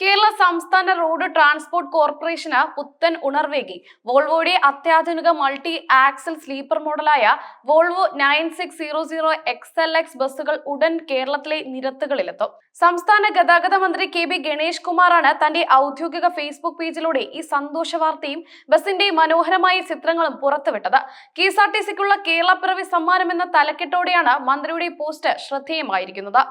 കേരള സംസ്ഥാന road transport corporation പുത്തൻ ഉണർവേകി. വോൾവോയുടെ അത്യാധുനിക multi axle sleeper മോഡലായ Volvo nine six zero zero X L X ബസ്സുകൾ ഉടൻ കേരളത്തിലെ നിരത്തുകളിലെത്തും. സംസ്ഥാന ഗതാഗത മന്ത്രി കെ ബി ഗണേഷ് കുമാറാണ് തന്റെ ഔദ്യോഗിക ഫേസ്ബുക്ക് പേജിലൂടെ ഈ സന്തോഷ വാർത്തയും ബസിന്റെ മനോഹരമായ ചിത്രങ്ങളും പുറത്തുവിട്ടത്. കെ എസ് ആർ ടി സിക്കുള്ള കേരള പിറവി സമ്മാനം എന്ന തലക്കെട്ടോടെയാണ് മന്ത്രിയുടെ പോസ്റ്റ് ശ്രദ്ധേയമായിരിക്കുന്നത്.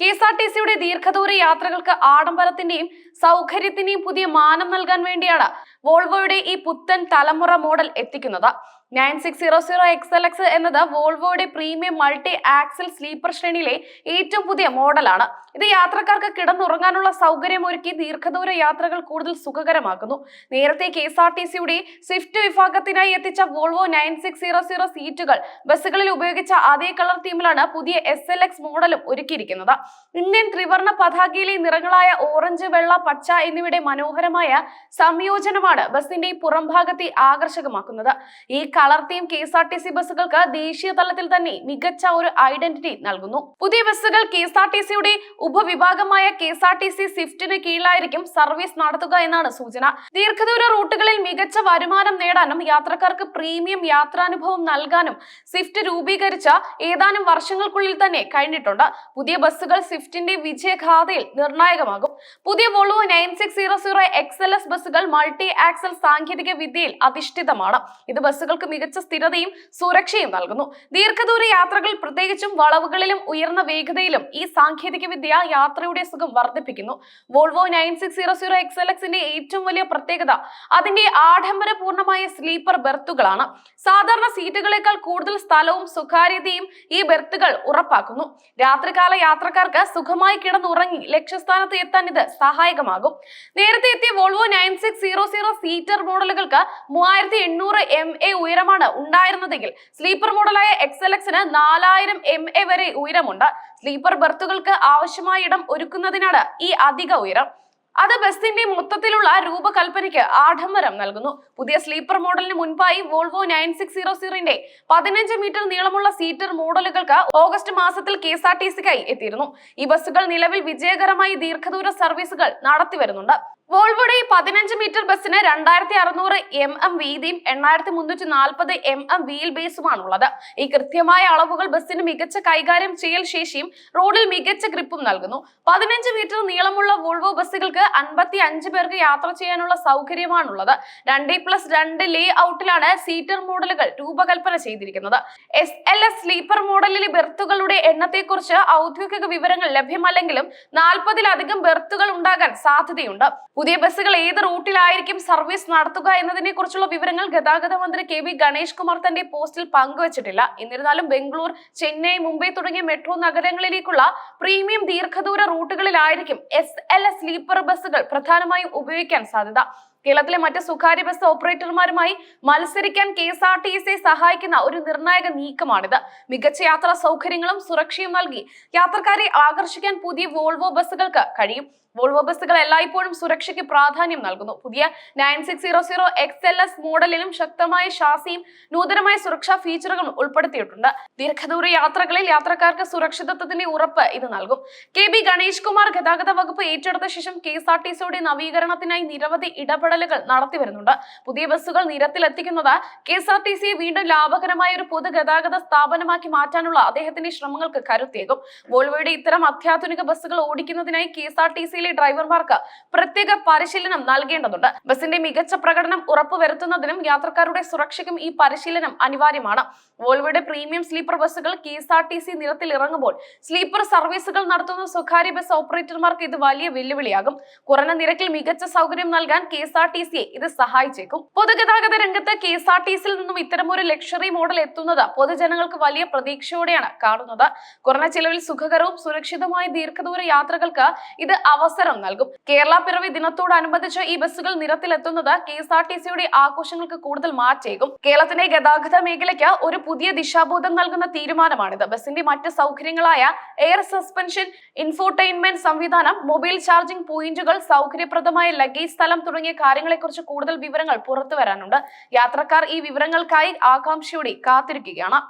കെ എസ് ആർ ടി സിയുടെ ദീർഘദൂര യാത്രകൾക്ക് ആഡംബരത്തിന്റെയും സൗകര്യത്തിന്റെയും പുതിയ മാനം നൽകാൻ വേണ്ടിയാണ് വോൾവോയുടെ ഈ പുത്തൻ തലമുറ മോഡൽ എത്തിക്കുന്നത്. Nine six zero zero X L X എന്നത് വോൾവോയുടെ പ്രീമിയം മൾട്ടി ആക്സൽ സ്ലീപ്പർ ശ്രേണിയിലെ ഏറ്റവും പുതിയ മോഡലാണ്. ഇത് യാത്രക്കാർക്ക് കിടന്നുറങ്ങാനുള്ള സൗകര്യം ഒരുക്കി ദീർഘദൂര യാത്രകൾ കൂടുതൽ സുഖകരമാക്കുന്നു. നേരത്തെ കെ എസ് ആർ ടി സിയുടെ സ്വിഫ്റ്റ് വിഭാഗത്തിനായി എത്തിച്ച Volvo nine six zero zero സീറ്റുകൾ ബസ്സുകളിൽ ഉപയോഗിച്ച അതേ കളർ തീമിലാണ് പുതിയ എസ് എൽ എക്സ് മോഡലും ഒരുക്കിയിരിക്കുന്നത്. ഇന്ത്യൻ ത്രിവർണ പതാകയിലെ നിറങ്ങളായ ഓറഞ്ച് വെള്ള പച്ച എന്നിവയുടെ മനോഹരമായ സംയോജനമാണ് ബസിന്റെ പുറംഭാഗത്തെ ആകർഷകമാക്കുന്നത്. ഈ colour theme K S R T C ബസ്സുകൾക്ക് ദേശീയ തലത്തിൽ തന്നെ മികച്ച ഒരു ഐഡന്റിറ്റി നൽകുന്നു. പുതിയ ബസ്സുകൾ കെ എസ് ആർ ടി സിയുടെ ഉപവിഭാഗമായ K S R T C സ്വിഫ്റ്റിന് കീഴിലായിരിക്കും സർവീസ് നടത്തുക എന്നാണ് സൂചന. ദീർഘദൂര റൂട്ടുകളിൽ മികച്ച വരുമാനം നേടാനും യാത്രക്കാർക്ക് പ്രീമിയം യാത്രാനുഭവം നൽകാനും സ്വിഫ്റ്റ് രൂപീകരിച്ച ഏതാനും വർഷങ്ങൾക്കുള്ളിൽ തന്നെ കഴിഞ്ഞിട്ടുണ്ട്. പുതിയ ബസ്സുകൾ സ്വിഫ്റ്റിന്റെ വിജയഗാഥയിൽ നിർണായകമാകും. പുതിയ Volvo nine six zero zero X L S ബസ്സുകൾ മൾട്ടി ആക്സൽ സാങ്കേതിക വിദ്യയിൽ അധിഷ്ഠിതമാണ്. ഇത് ബസ്സുകൾക്ക് മികച്ച സ്ഥിരതയും സുരക്ഷയും നൽകുന്നു. ദീർഘദൂര യാത്രകൾ പ്രത്യേകിച്ചും വളവുകളിലും ഉയർന്ന വേഗതയിലും ഈ സാങ്കേതിക വിദ്യ യാത്രയുടെ സുഖം വർദ്ധിപ്പിക്കുന്നു. Volvo nine six zero zero X L എക്സിന്റെ ഏറ്റവും വലിയ പ്രത്യേകത അതിന്റെ ആഡംബരപൂർണമായ സ്ലീപ്പർ ബെർത്തുകളാണ്. സാധാരണ സീറ്റുകളേക്കാൾ കൂടുതൽ സ്ഥലവും സുഖാര്യതയും ഈ ബെർത്തുകൾ ഉറപ്പാക്കുന്നു. രാത്രികാല യാത്രക്കാർക്ക് സുഖമായി കിടന്നുറങ്ങി ലക്ഷ്യസ്ഥാനത്ത് എത്താൻ ഇത് സഹായകമാകും. നേരത്തെ എത്തിയ Volvo nine six zero zero seater മോഡലുകൾക്ക് മൂവായിരത്തി എണ്ണൂറ് എം എ ഉയരമാണ് ഉണ്ടായിരുന്നതെങ്കിൽ സ്ലീപ്പർ മോഡലായ എക്സ് എൽ എക്സിന് നാലായിരം എം എ വരെ ഉയരമുണ്ട്. സ്ലീപ്പർ ബെർത്തുകൾക്ക് ആവശ്യമായ ഇടം ഒരുക്കുന്നതിനാണ് ഈ അധിക ഉയരം. അത് ബസിന്റെ മൊത്തത്തിലുള്ള രൂപകൽപ്പനയ്ക്ക് ആഡംബരം നൽകുന്നു. പുതിയ സ്ലീപ്പർ മോഡലിന് മുൻപായി വോൾവോ നയൻ സിക്സ് സീറോ സീറോന്റെ പതിനഞ്ച് മീറ്റർ നീളമുള്ള സീറ്റർ മോഡലുകൾക്ക് ഓഗസ്റ്റ് മാസത്തിൽ കെ എസ് ആർ ടി സിക്കായി എത്തിയിരുന്നു. ഈ ബസ്സുകൾ നിലവിൽ വിജയകരമായി ദീർഘദൂര സർവീസുകൾ നടത്തി വരുന്നുണ്ട്. വോൾവോയുടെ ഈ പതിനഞ്ച് മീറ്റർ ബസ്സിന് രണ്ടായിരത്തി അറുന്നൂറ് എം എം വീതിയും എണ്ണായിരത്തി മുന്നൂറ്റി നാൽപ്പത് എം എം വീൽ ബേസുമാണുള്ളത് ഈ കൃത്യമായ അളവുകൾ ബസ്സിന് മികച്ച കൈകാര്യം ചെയ്യൽ ശേഷിയും റോഡിൽ മികച്ച ഗ്രിപ്പും നൽകുന്നു. പതിനഞ്ച് മീറ്റർ നീളമുള്ള വോൾവോ ബസ്സുകൾക്ക് അൻപത്തി അഞ്ച് പേർക്ക് യാത്ര ചെയ്യാനുള്ള സൗകര്യമാണുള്ളത്. രണ്ട് പ്ലസ് രണ്ട് ലേ ഔട്ടിലാണ് സീറ്റർ മോഡലുകൾ രൂപകൽപ്പന ചെയ്തിരിക്കുന്നത്. എസ് എൽ എസ് സ്ലീപ്പർ മോഡലിലെ ബെർത്തുകളുടെ എണ്ണത്തെക്കുറിച്ച് ഔദ്യോഗിക വിവരങ്ങൾ ലഭ്യമല്ലെങ്കിലും നാൽപ്പതിലധികം ബെർത്തുകൾ ഉണ്ടാകാൻ സാധ്യതയുണ്ട്. പുതിയ ബസ്സുകൾ ഏത് റൂട്ടിലായിരിക്കും സർവീസ് നടത്തുക എന്നതിനെ കുറിച്ചുള്ള വിവരങ്ങൾ ഗതാഗത മന്ത്രി കെ വി ഗണേഷ് കുമാർ തന്റെ പോസ്റ്റിൽ പങ്കുവച്ചിട്ടില്ല. എന്നിരുന്നാലും ബംഗളൂർ ചെന്നൈ മുംബൈ തുടങ്ങിയ മെട്രോ നഗരങ്ങളിലേക്കുള്ള പ്രീമിയം ദീർഘദൂര റൂട്ടുകളിലായിരിക്കും എസ് എൽ എസ് സ്ലീപ്പർ ബസ്സുകൾ പ്രധാനമായും ഉപയോഗിക്കാൻ സാധ്യത കേരളത്തിലെ മറ്റ് സ്വകാര്യ ബസ് ഓപ്പറേറ്റർമാരുമായി മത്സരിക്കാൻ K S R T S സഹായിക്കുന്ന ഒരു നിർണായക നീക്കമാണിത്. മികച്ച യാത്രാ സൗകര്യങ്ങളും സുരക്ഷയും നൽകി യാത്രക്കാരെ ആകർഷിക്കാൻ പുതിയ വോൾവോ ബസ്സുകൾക്ക് കഴിയും. വോൾവോ ബസ്സുകൾ എല്ലായ്പ്പോഴും സുരക്ഷയ്ക്ക് പ്രാധാന്യം നൽകുന്നു. പുതിയ nine six zero zero X L S മോഡലിലും ശക്തമായ ഷാസിയും നൂതനമായ സുരക്ഷാ ഫീച്ചറുകളും ഉൾപ്പെടുത്തിയിട്ടുണ്ട്. ദീർഘദൂര യാത്രകളിൽ യാത്രക്കാർക്ക് സുരക്ഷിതത്വത്തിന്റെ ഉറപ്പ് ഇത് നൽകും. കെ ബി ഗണേഷ് കുമാർ ഗതാഗത വകുപ്പ് ഏറ്റെടുത്ത ശേഷം കെ എസ് ആർ ടി സിയുടെ നവീകരണത്തിനായി നിരവധി ഇടപെടലുകൾ നടത്തി വരുന്നുണ്ട്. പുതിയ ബസ്സുകൾ നിരത്തിലെത്തിക്കുന്നത് കെ എസ് ആർ ടി സിയെ വീണ്ടും ലാഭകരമായ ഒരു പൊതുഗതാഗത സ്ഥാപനമാക്കി മാറ്റാനുള്ള അദ്ദേഹത്തിന്റെ ശ്രമങ്ങൾക്ക് കരുത്തേകും വോൾവോയുടെ ഇത്തരം അത്യാധുനിക ബസ്സുകൾ ഓടിക്കുന്നതിനായി കെ എസ് ആർ ടി സിയിലെ ഡ്രൈവർമാർക്ക് പ്രത്യേക പരിശീലനം നൽകേണ്ടതുണ്ട്. ബസിന്റെ മികച്ച പ്രകടനം ഉറപ്പുവരുത്തുന്നതിനും യാത്രക്കാരുടെ സുരക്ഷയ്ക്കും ഈ പരിശീലനം അനിവാര്യമാണ്. വോൾവോയുടെ പ്രീമിയം സ്ലീപ്പർ ബസ്സുകൾ K S R T C നിരത്തിൽ ഇറങ്ങുമ്പോൾ സ്ലീപ്പർ സർവീസുകൾ നടത്തുന്ന സ്വകാര്യ ബസ് ഓപ്പറേറ്റർമാർക്ക് ഇത് വലിയ വെല്ലുവിളിയാകും. കുറഞ്ഞ നിരക്കിൽ മികച്ച സൗകര്യം നൽകാൻ കെ എസ് ആർ ടി സിയെ ഇത് സഹായിച്ചേക്കും. പൊതുഗതാഗത രംഗത്ത് കെ എസ് ആർ ടി സിയിൽ നിന്നും ഇത്തരമൊരു ലക്ഷറി മോഡൽ എത്തുന്നത് പൊതുജനങ്ങൾക്ക് വലിയ പ്രതീക്ഷയോടെയാണ് കാണുന്നത്. കുറഞ്ഞ ചിലവിൽ സുഖകരവും സുരക്ഷിതമായ ദീർഘദൂര യാത്രകൾക്ക് ഇത് അവസരം നൽകും. കേരള പിറവി ദിനത്തോടനുബന്ധിച്ച് ഈ ബസ്സുകൾ നിരത്തിലെത്തുന്നത് കെ എസ് ആർ ടി സിയുടെ ആഘോഷങ്ങൾക്ക് കൂടുതൽ മാറ്റേകും. കേരളത്തിന്റെ ഗതാഗത മേഖലയ്ക്ക് ഒരു പുതിയ ദിശാബോധം നൽകുന്ന തീരുമാനമാണിത്. ബസിന്റെ മറ്റ് സൗകര്യങ്ങളായ എയർ സസ്പെൻഷൻ ഇൻഫോർടൈൻമെന്റ് സംവിധാനം മൊബൈൽ ചാർജിംഗ് പോയിന്റുകൾ സൗകര്യപ്രദമായ ലഗേജ് സ്ഥലം തുടങ്ങിയ കാര്യങ്ങളെക്കുറിച്ച് കൂടുതൽ വിവരങ്ങൾ പുറത്തു വരാനുണ്ട്. യാത്രക്കാർ ഈ വിവരങ്ങൾക്കായി ആകാംക്ഷയോടെ കാത്തിരിക്കുകയാണ്.